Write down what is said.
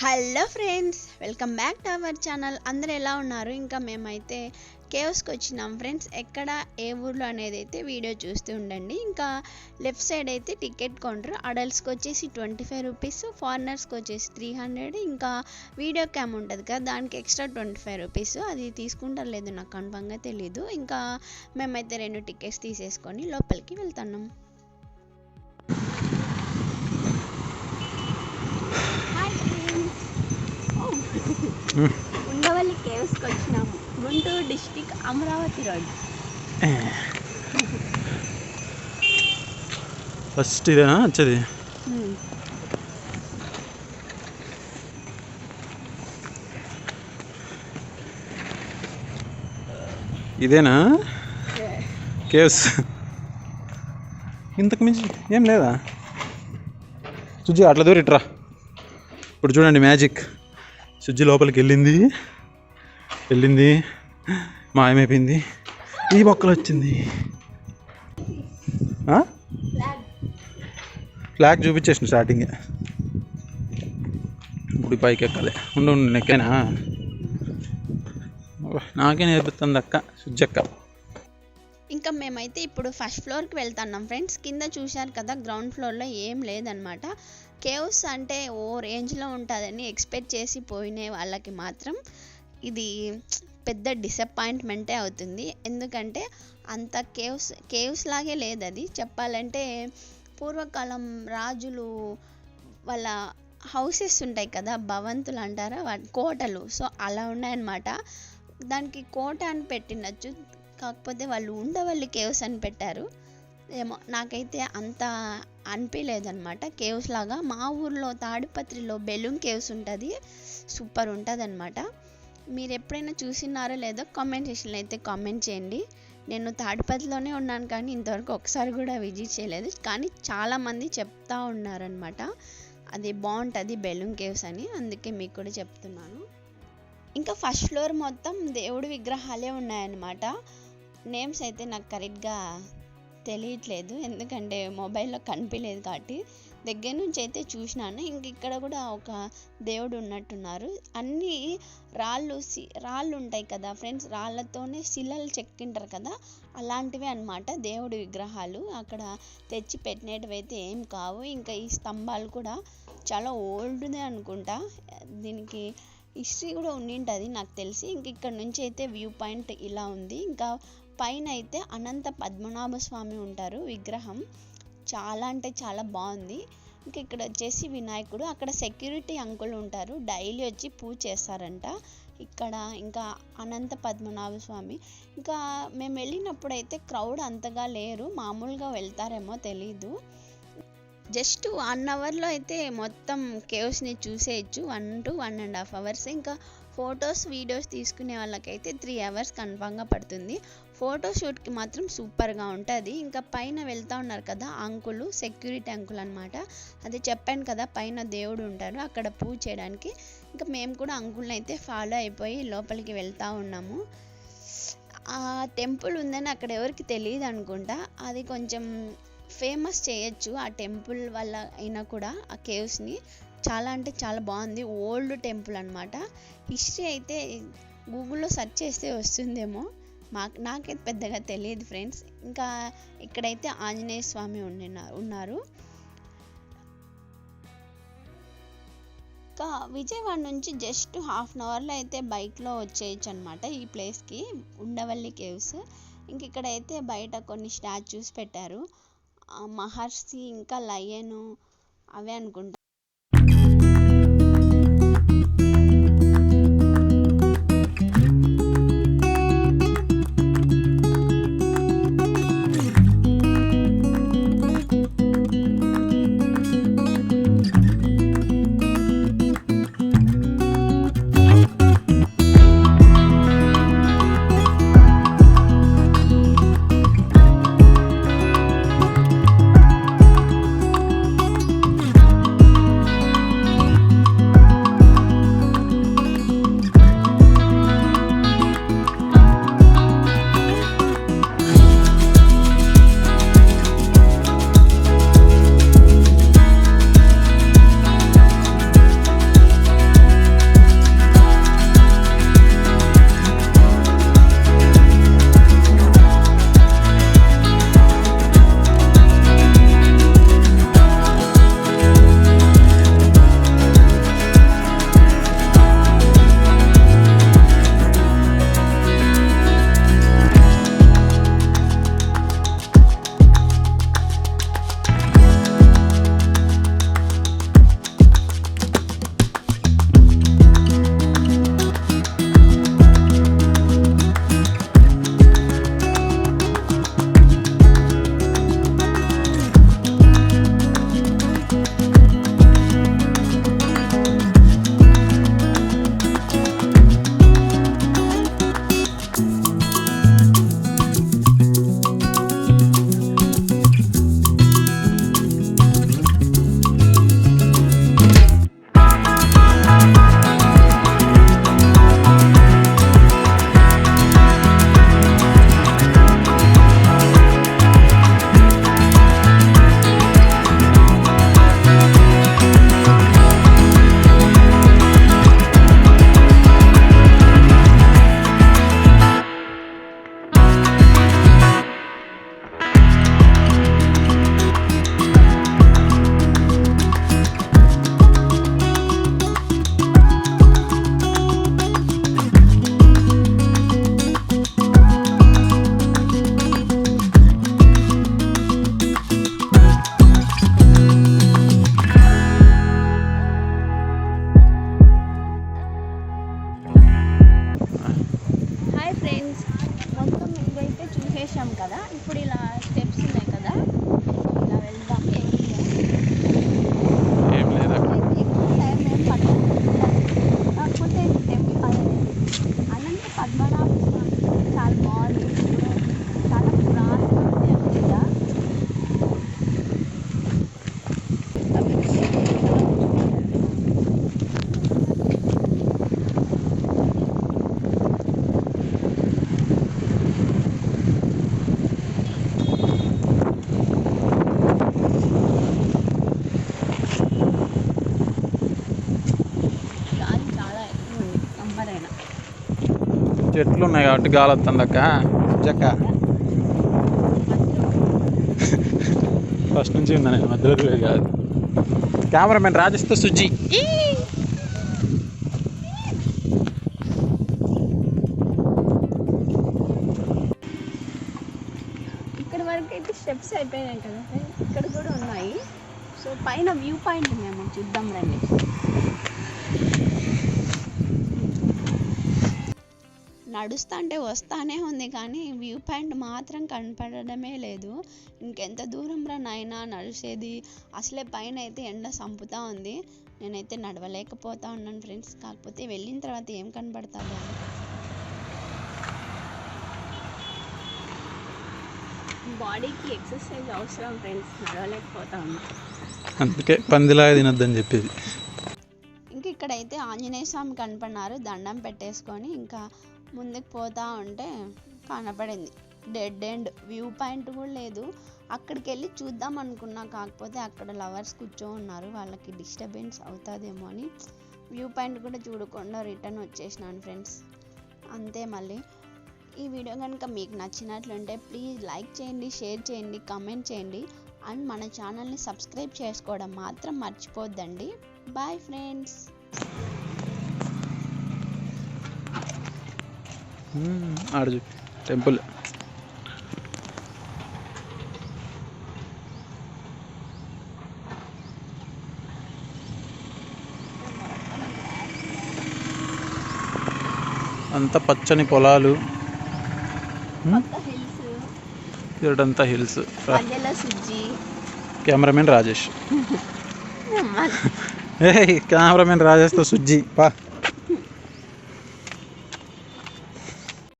Hello friends welcome back to our channel. అందరు ఎలా ఉన్నారు? ఇంకా మేమైతే కేవ్స్కి వచ్చినాం. ఫ్రెండ్స్ ఎక్కడ ఏ ఊర్లో అనేది అయితే వీడియో చూస్తూ ఉండండి. ఇంకా లెఫ్ట్ సైడ్ అయితే టికెట్ కౌంటర్ అడల్ట్స్కి వచ్చేసి ట్వంటీ ఫైవ్ రూపీస్ ఫారినర్స్కి వచ్చేసి త్రీ హండ్రెడ్ ఇంకా వీడియో క్యామ్ ఉంటుంది కదా దానికి ఎక్స్ట్రా ట్వంటీ ఫైవ్ రూపీస్. అది తీసుకుంటారు లేదు నాకు కన్ఫామ్గా తెలీదు. ఇంకా మేమైతే రెండు టికెట్స్ తీసేసుకొని లోపలికి వెళ్తున్నాం. ఉండవల్లి కేవ్స్కి వచ్చినాము. Guntur district Amaravati road. First ఇదేనా? వచ్చేది. ఇదేనా? కేవ్స్. ఇంతకు మించి ఏం లేదా? సుజ్జి అట్లా దూరిట్రా ఇప్పుడు చూడండి మ్యాజిక్. సుజ్జి లోపలికి వెళ్ళింది. వెళ్ళింది. మాయమైపోయింది. ఈ బొక్కలు వచ్చింది. ఫ్లాగ్ చూపించేసిన స్టార్టింగ్ ఇప్పుడు పైకి ఎక్కాలి. ఉండు ఉండు, నేను నాకే నేర్పుతుంది అక్క సుజ్జక్క ఇంకా మేమైతే ఇప్పుడు ఫస్ట్ ఫ్లోర్కి వెళ్తున్నాం ఫ్రెండ్స్ కింద చూశారు కదా గ్రౌండ్ ఫ్లోర్లో ఏం లేదనమాట కేవ్స్ అంటే ఓ రేంజ్లో ఉంటుందని ఎక్స్పెక్ట్ చేసి పోయిన వాళ్ళకి మాత్రం ఇది పెద్ద డిసప్పాయింట్మెంటే అవుతుంది. ఎందుకంటే అంత కేవ్స్ కేవ్స్ లాగే లేదు అది చెప్పాలంటే పూర్వకాలం రాజులు వాళ్ళ హౌసెస్ ఉంటాయి కదా భవంతులు అంటారా? వాటి కోటలు. సో అలా ఉన్నాయన్నమాట. దానికి కోట అని పెట్టినచ్చు. కాకపోతే వాళ్ళు ఉండవల్లి కేవ్స్ అని పెట్టారు. ఏమో నాకైతే అంత అనిపించలేదన్నమాట కేవ్స్ లాగా మా ఊర్లో తాడిపత్రిలో బెలూన్ కేవ్స్ ఉంటుంది సూపర్ ఉంటుంది అనమాట మీరు ఎప్పుడైనా చూసినారో లేదో కామెంట్ సెక్షన్లో అయితే కామెంట్ చేయండి. నేను తాడిపత్రిలోనే ఉన్నాను కానీ ఇంతవరకు ఒకసారి కూడా విజిట్ చేయలేదు. కానీ చాలామంది చెప్తా ఉన్నారనమాట అది బాగుంటుంది బెలూన్ కేవ్స్ అని అందుకే మీకు కూడా చెప్తున్నాను. ఇంకా ఫస్ట్ ఫ్లోర్ మొత్తం దేవుడి విగ్రహాలే ఉన్నాయన్నమాట. నేమ్స్ అయితే నాకు కరెక్ట్గా తెలియట్లేదు. ఎందుకంటే మొబైల్లో కనిపించలేదు కాబట్టి. దగ్గర నుంచి అయితే చూసినాను. ఇంక ఇక్కడ కూడా ఒక దేవుడు ఉన్నట్టున్నారు. అన్నీ రాళ్ళు సి రాళ్ళు ఉంటాయి కదా ఫ్రెండ్స్. రాళ్ళతోనే శిలలు చెక్కింటారు కదా. అలాంటివే అనమాట దేవుడి విగ్రహాలు. అక్కడ తెచ్చి పెట్టినవి అయితే ఏం కావు. ఇంకా ఈ స్తంభాలు కూడా చాలా ఓల్డ్దే అనుకుంటా. దీనికి హిస్టరీ కూడా ఉండింటుంది నాకు తెలిసి. ఇంక ఇక్కడ నుంచి అయితే వ్యూ పాయింట్ ఇలా ఉంది. ఇంకా పైన అయితే అనంత పద్మనాభ స్వామి ఉంటారు విగ్రహం. చాలా అంటే చాలా బాగుంది. ఇంకా ఇక్కడ వచ్చేసి వినాయకుడు అక్కడ సెక్యూరిటీ అంకుల్ ఉంటారు. డైలీ వచ్చి పూజ చేస్తారంట. ఇక్కడ ఇంకా అనంత పద్మనాభ స్వామి. ఇంకా మేము వెళ్ళినప్పుడు అయితే క్రౌడ్ అంతగా లేరు. మామూలుగా వెళ్తారేమో తెలీదు. జస్ట్ వన్ అవర్లో అయితే మొత్తం కేవ్స్ని చూసేయచ్చు. One to one and half hours. ఇంకా ఫొటోస్ వీడియోస్ తీసుకునే వాళ్ళకైతే త్రీ అవర్స్ కన్ఫామ్గా పడుతుంది. ఫోటో షూట్కి మాత్రం సూపర్గా ఉంటుంది. ఇంకా పైన వెళ్తూ ఉన్నారు కదా అంకులు సెక్యూరిటీ అంకుల్ అనమాట అది చెప్పాను కదా పైన దేవుడు ఉంటారు అక్కడ పూజ చేయడానికి. ఇంకా మేము కూడా అంకుల్ని అయితే ఫాలో అయిపోయి లోపలికి వెళ్తూ ఉన్నాము. ఆ టెంపుల్ ఉందని అక్కడ ఎవరికి తెలియదు అనుకుంటా. అది కొంచెం ఫేమస్ చేయొచ్చు ఆ టెంపుల్ వల్ల అయినా కూడా ఆ కేవ్స్ని. చాలా అంటే చాలా బాగుంది. ఓల్డ్ టెంపుల్ అనమాట హిస్టరీ అయితే గూగుల్లో సెర్చ్ చేస్తే వస్తుందేమో. మాకు నాకైతే పెద్దగా తెలియదు ఫ్రెండ్స్. ఇంకా ఇక్కడైతే ఆంజనేయ స్వామి ఉండి ఉన్నారు. ఇంకా విజయవాడ నుంచి జస్ట్ హాఫ్ అన్ అవర్లో అయితే బైక్లో వచ్చేయచ్చు అనమాట ఈ ప్లేస్కి. ఉండవల్లి కేవ్స్. ఇంక ఇక్కడైతే బయట కొన్ని స్టాచ్యూస్ పెట్టారు. మహర్షి ఇంకా లయను అవే అనుకుంటా. చెట్లు ఉన్నాయి కాబట్టి గాలి వస్తుంది అక్క. సుజక్క ఫస్ట్ నుంచి ఉన్నా నేను మధ్యలో లేదు కాదు కెమెరామెన్ రాజేష్తో సుజ్జి ఇక్కడ వరకు అయితే స్టెప్స్ అయిపోయినాయి కదా. ఇక్కడ కూడా ఉన్నాయి. సో పైన వ్యూ పాయింట్ మేము చూద్దాం రండి. నడుస్తుంటే వస్తానే ఉంది కానీ వ్యూ పాయింట్ మాత్రం కనపడడమే లేదు. ఇంకెంత దూరం రా నాయనా నడిచేది? అసలే పైన అయితే ఎండ సంపుతా ఉంది. నేనైతే నడవలేకపోతా ఉన్నాను ఫ్రెండ్స్. కాకపోతే వెళ్ళిన తర్వాత ఏం కనపడతాదో బాడీకి ఎక్సర్సైజ్ అవసరం ఫ్రెండ్స్. నడవలేకపోతా ఉన్నా. అందుకే పందిలాగా తినొద్దని చెప్పేది. ఇంకా ఇక్కడైతే ఆంజనేయ స్వామి కనపడినారు. దండం పెట్టేసుకొని ఇంకా ముందుకు పోతా ఉంటే కనపడింది. డెడ్ ఎండ్ వ్యూ పాయింట్ కూడా లేదు. అక్కడికి వెళ్ళి చూద్దాం అనుకున్నా. కాకపోతే అక్కడ లవర్స్ కూర్చో ఉన్నారు. వాళ్ళకి డిస్టర్బెన్స్ అవుతుందేమో అని వ్యూ పాయింట్ కూడా చూడకుండా రిటర్న్ వచ్చేసినాను ఫ్రెండ్స్ అంతే మళ్ళీ. ఈ వీడియో కనుక మీకు నచ్చినట్లుంటే ప్లీజ్ లైక్ చేయండి షేర్ చేయండి కామెంట్ చేయండి. అండ్ మన ఛానల్ని సబ్స్క్రైబ్ చేసుకోవడం మాత్రం మర్చిపోద్దండి. బాయ్ ఫ్రెండ్స్ ఆడ చూపి టెంపుల్. అంతా పచ్చని పొలాలు. ఇదంతా హిల్స్. కెమెరామెన్ రాజేష్. ఏ కెమెరామెన్ రాజేష్తో సుజ్జి. పా.